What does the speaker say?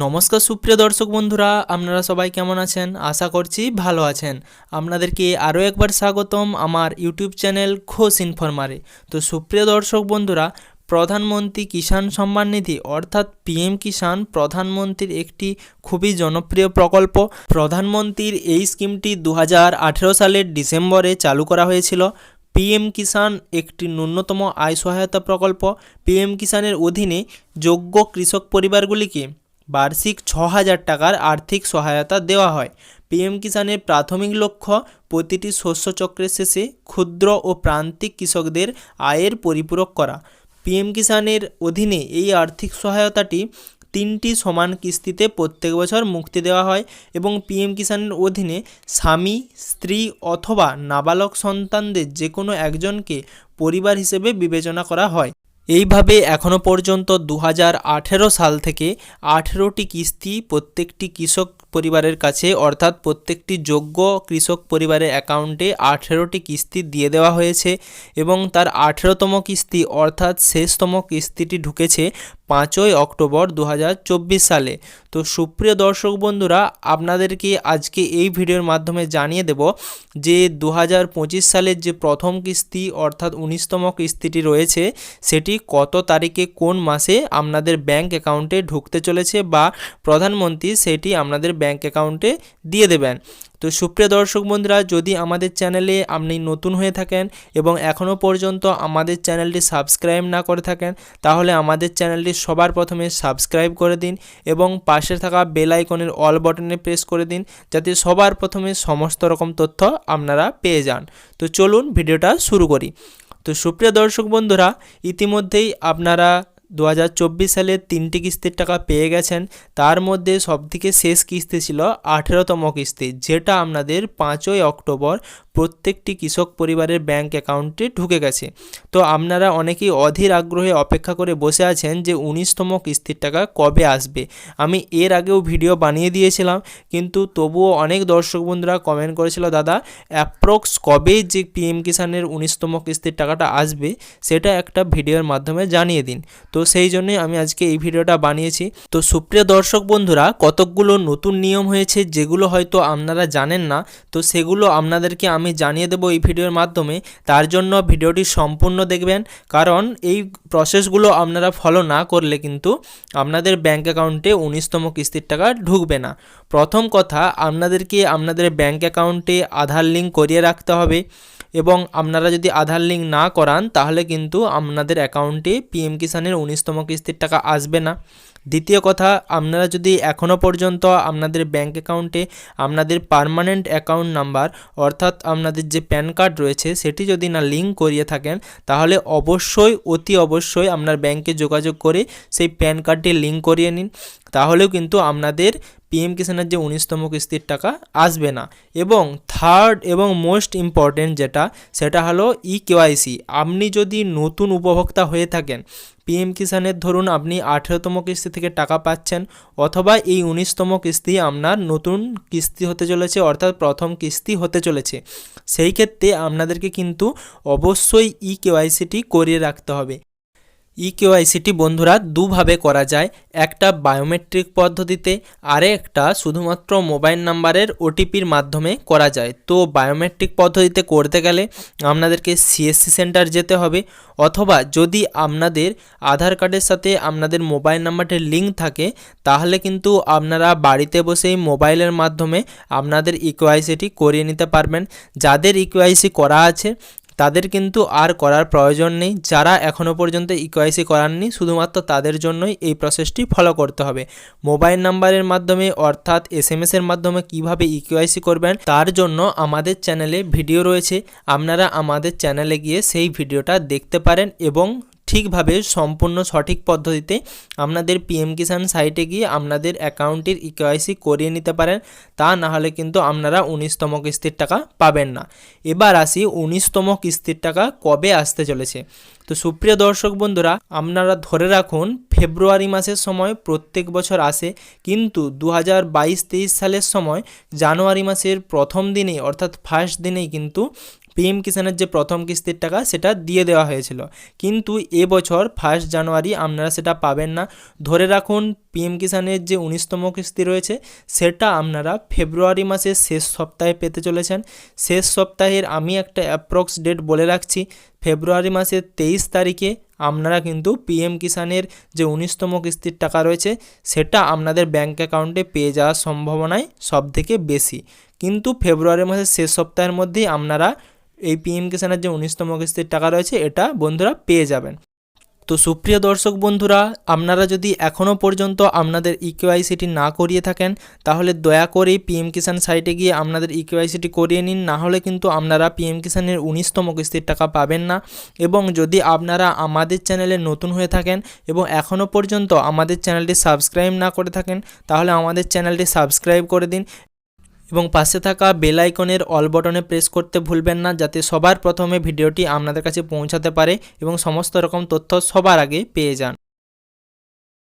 নমস্কার সুপ্রিয় দর্শক বন্ধুরা, আপনারা সবাই কেমন আছেন? আশা করছি ভালো আছেন। আপনাদেরকে আরও একবার স্বাগতম আমার ইউটিউব চ্যানেল ঘোষ ইনফরমারে। তো সুপ্রিয় দর্শক বন্ধুরা, প্রধানমন্ত্রী কিষাণ সম্মান নিধি অর্থাৎ পিএম কিষাণ প্রধানমন্ত্রীর একটি খুবই জনপ্রিয় প্রকল্প। প্রধানমন্ত্রীর এই স্কিমটি দু হাজার আঠেরো সালের ডিসেম্বরে চালু করা হয়েছিল। পিএম কিষাণ একটি ন্যূনতম আয় সহায়তা প্রকল্প। পিএম কিষাণের অধীনে যোগ্য কৃষক পরিবারগুলিকে বার্ষিক ছ হাজার টাকার আর্থিক সহায়তা দেওয়া হয়। পিএম কিষাণের প্রাথমিক লক্ষ্য, প্রতিটি শস্য চক্রের শেষে ক্ষুদ্র ও প্রান্তিক কৃষকদের আয়ের পরিপূরক করা। পিএম কিষাণের অধীনে এই আর্থিক সহায়তাটি তিনটি সমান কিস্তিতে প্রত্যেক বছর মুক্তি দেওয়া হয় এবং পিএম কিষাণের অধীনে স্বামী, স্ত্রী অথবা নাবালক সন্তানদের যে কোনো একজনকে পরিবার হিসেবে বিবেচনা করা হয়। এইভাবে এখনও পর্যন্ত দু হাজার আঠেরো সাল থেকে আঠেরোটি কিস্তি প্রত্যেকটি কৃষক পরিবারের কাছে, অর্থাৎ প্রত্যেকটি যোগ্য কৃষক পরিবারের অ্যাকাউন্টে আঠেরোটি কিস্তি দিয়ে দেওয়া হয়েছে এবং তার আঠেরোতম কিস্তি, অর্থাৎ শেষতম কিস্তিটি ঢুকেছে পাঁচই অক্টোবর দু হাজার চব্বিশ সালে। তো সুপ্রিয় দর্শক বন্ধুরা, আপনাদেরকে আজকে এই ভিডিওর মাধ্যমে জানিয়ে দেব যে দু হাজার পঁচিশ সালের যে প্রথম কিস্তি, অর্থাৎ উনিশতম কিস্তিটি রয়েছে, সেটি কত তারিখে, কোন মাসে আপনাদের ব্যাংক অ্যাকাউন্টে ঢুকতে চলেছে বা প্রধানমন্ত্রী সেটি আপনাদের ব্যাংক অ্যাকাউন্টে দিয়ে দেবেন। তো সুপ্রিয় দর্শক বন্ধুরা, যদি আমাদের চ্যানেলে আপনি নতুন হয়ে থাকেন এবং এখনও পর্যন্ত আমাদের চ্যানেলটি সাবস্ক্রাইব না করে থাকেন, তাহলে আমাদের চ্যানেলটি সবার প্রথমে সাবস্ক্রাইব করে দিন এবং পাশে থাকা বেল আইকনের অল বটনে প্রেস করে দিন, যাতে সবার প্রথমে সমস্ত রকম তথ্য আপনারা পেয়ে যান। তো চলুন ভিডিওটা শুরু করি। তো সুপ্রিয় দর্শক বন্ধুরা, ইতিমধ্যেই আপনারা দু হাজার চব্বিশ সালের তিনটি কিস্তির টাকা পেয়ে গেছেন। তার মধ্যে সবথেকে শেষ কিস্তি ছিল আঠেরোতম কিস্তি, যেটা আপনাদের পাঁচই অক্টোবর প্রত্যেকটি কৃষক পরিবারের ব্যাংক অ্যাকাউন্টে ঢুকে গেছে। তো আপনারা অনেকেই অধীর আগ্রহে অপেক্ষা করে বসে আছেন যে উনিশতম কিস্তির টাকা কবে আসবে। আমি এর আগেও ভিডিও বানিয়ে দিয়েছিলাম, কিন্তু তবুও অনেক দর্শক বন্ধুরা কমেন্ট করেছিল, দাদা, অ্যাপ্রক্স কবে যে পিএম কিষানের উনিশতম কিস্তির টাকাটা আসবে, সেটা একটা ভিডিওর মাধ্যমে জানিয়ে দিন। তো সেই জন্যই আমি আজকে এই ভিডিওটা বানিয়েছি। তো সুপ্রিয় দর্শক বন্ধুরা, কতকগুলো নতুন নিয়ম হয়েছে যেগুলো হয়তো আপনারা জানেন না, তো সেগুলো আপনাদেরকে আমি জানিয়ে দেবো এই ভিডিওর মাধ্যমে। তার জন্য ভিডিওটি সম্পূর্ণ দেখবেন, কারণ এই প্রসেসগুলো আপনারা ফলো না করলে কিন্তু আপনাদের ব্যাঙ্ক অ্যাকাউন্টে উনিশতম কিস্তির টাকা ঢুকবে না। প্রথম কথা, আপনাদেরকে আপনাদের ব্যাঙ্ক অ্যাকাউন্টে আধার লিঙ্ক করিয়ে রাখতে হবে এবং আপনারা যদি আধার লিঙ্ক না করান, তাহলে কিন্তু আপনাদের অ্যাকাউন্টে পিএম কিষানের উনিশতম কিস্তির টাকা আসবে না। দ্বিতীয় কথা, আপনারা যদি এখনও পর্যন্ত আপনাদের ব্যাঙ্ক অ্যাকাউন্টে আপনাদের পারমানেন্ট অ্যাকাউন্ট নাম্বার অর্থাৎ আপনাদের যে প্যান কার্ড রয়েছে, সেটি যদি না লিঙ্ক করিয়ে থাকেন, তাহলে অবশ্যই, অতি অবশ্যই আপনার ব্যাংকে যোগাযোগ করে সেই প্যান কার্ডটি লিঙ্ক করিয়ে নিন। তাহলেও কিন্তু আপনাদের পিএম কিষানের যে উনিশতম কিস্তির টাকা আসবে না। এবং থার্ড এবং মোস্ট ইম্পর্টেন্ট যেটা, সেটা হলো ই কেওয়াইসি আপনি যদি নতুন উপভোক্তা হয়ে থাকেন পিএম কিষানের ধরুন আপনি আঠেরোতম কিস্তি থেকে টাকা পাচ্ছেন, অথবা এই উনিশতম কিস্তি আপনার নতুন কিস্তি হতে চলেছে, অর্থাৎ প্রথম কিস্তি হতে চলেছে, সেই ক্ষেত্রে আপনাদেরকে কিন্তু অবশ্যই ই কেওয়াইসিটি করিয়ে রাখতে হবে। ই কেওয়াইসিটি বন্ধুরা দুভাবে করা যায়। একটা বায়োমেট্রিক পদ্ধতিতে, আরে একটা শুধুমাত্র মোবাইল নাম্বারের ওটিপির মাধ্যমে করা যায়। তো বায়োমেট্রিক পদ্ধতিতে করতে গেলে আপনাদেরকে সিএসসি সেন্টার যেতে হবে, অথবা যদি আপনাদের আধার কার্ডের সাথে আপনাদের মোবাইল নাম্বারটির লিঙ্ক থাকে, তাহলে কিন্তু আপনারা বাড়িতে বসেই মোবাইলের মাধ্যমে আপনাদের ইকোয়াইসিটি করিয়ে নিতে পারবেন। যাদের ইকোয়াইসি করা আছে তাদের কিন্তু আর করার প্রয়োজন নেই। যারা এখনও পর্যন্ত ইকোয়াইসি করাননি, শুধুমাত্র তাদের জন্যই এই প্রসেসটি ফলো করতে হবে। মোবাইল নাম্বারের মাধ্যমে অর্থাৎ এস এম এসের মাধ্যমে কীভাবে ইকোয়াইসি করবেন, তার জন্য আমাদের চ্যানেলে ভিডিও রয়েছে। আপনারা আমাদের চ্যানেলে গিয়ে সেই ভিডিওটা দেখতে পারেন এবং ঠিকভাবে সম্পূর্ণ সঠিক পদ্ধতিতে আপনাদের পিএম কিষাণ সাইটে গিয়ে আপনাদের অ্যাকাউন্টের ইকেওয়াইসি করিয়ে নিতে পারেন। তা না হলে কিন্তু আপনারা উনিশতম কিস্তির টাকা পাবেন না। এবার আসি উনিশতম কিস্তির টাকা কবে আসতে চলেছে। তো সুপ্রিয় দর্শক বন্ধুরা, আপনারা ধরে রাখুন, ফেব্রুয়ারি মাসের সময় প্রত্যেক বছর আসে, কিন্তু দু হাজার বাইশ তেইশ সালের সময় জানুয়ারি মাসের প্রথম দিনেই, অর্থাৎ ফার্স্ট দিনেই কিন্তু পিএম কিষানের যে প্রথম কিস্তির টাকা, সেটা দিয়ে দেওয়া হয়েছিল। কিন্তু এবছর ফার্স্ট জানুয়ারি আপনারা সেটা পাবেন না। ধরে রাখুন পিএম কিষানের যে উনিশতম কিস্তি রয়েছে, সেটা আপনারা ফেব্রুয়ারি মাসের শেষ সপ্তাহে পেতে চলেছেন। শেষ সপ্তাহের আমি একটা অ্যাপ্রক্স ডেট বলে রাখছি ফেব্রুয়ারি মাসের তেইশ তারিখে আপনারা কিন্তু পিএম কিষানের যে উনিশতম কিস্তির টাকা রয়েছে, সেটা আপনাদের ব্যাঙ্ক অ্যাকাউন্টে পেয়ে যাওয়ার সম্ভাবনাই সবথেকে বেশি। কিন্তু ফেব্রুয়ারি মাসের শেষ সপ্তাহের মধ্যেই আপনারা এই পিএম কিষানের যে উনিশতম কিস্তির টাকা রয়েছে, এটা বন্ধুরা পেয়ে যাবেন। তো সুপ্রিয় দর্শক বন্ধুরা, আপনারা যদি এখনও পর্যন্ত আপনাদের ইকেওয়াইসিটি না করিয়ে থাকেন, তাহলে দয়া করে পিএম কিষাণ সাইটে গিয়ে আপনাদের ইকেওয়াইসিটি করিয়ে নিন, না হলে কিন্তু আপনারা পিএম কিষাণের উনিশতম কিস্তির টাকা পাবেন না। এবং যদি আপনারা আমাদের চ্যানেলে নতুন হয়ে থাকেন এবং এখনও পর্যন্ত আমাদের চ্যানেলটি সাবস্ক্রাইব না করে থাকেন, তাহলে আমাদের চ্যানেলটি সাবস্ক্রাইব করে দিন। এবং পাশে থাকা বেল আইকনের অল বটনে প্রেস করতে ভুলবেন না যাতে সবার প্রথমে ভিডিওটি আপনাদের কাছে পৌঁছাতে পারে এবং সমস্ত রকম তথ্য সবার আগে পেয়ে যান।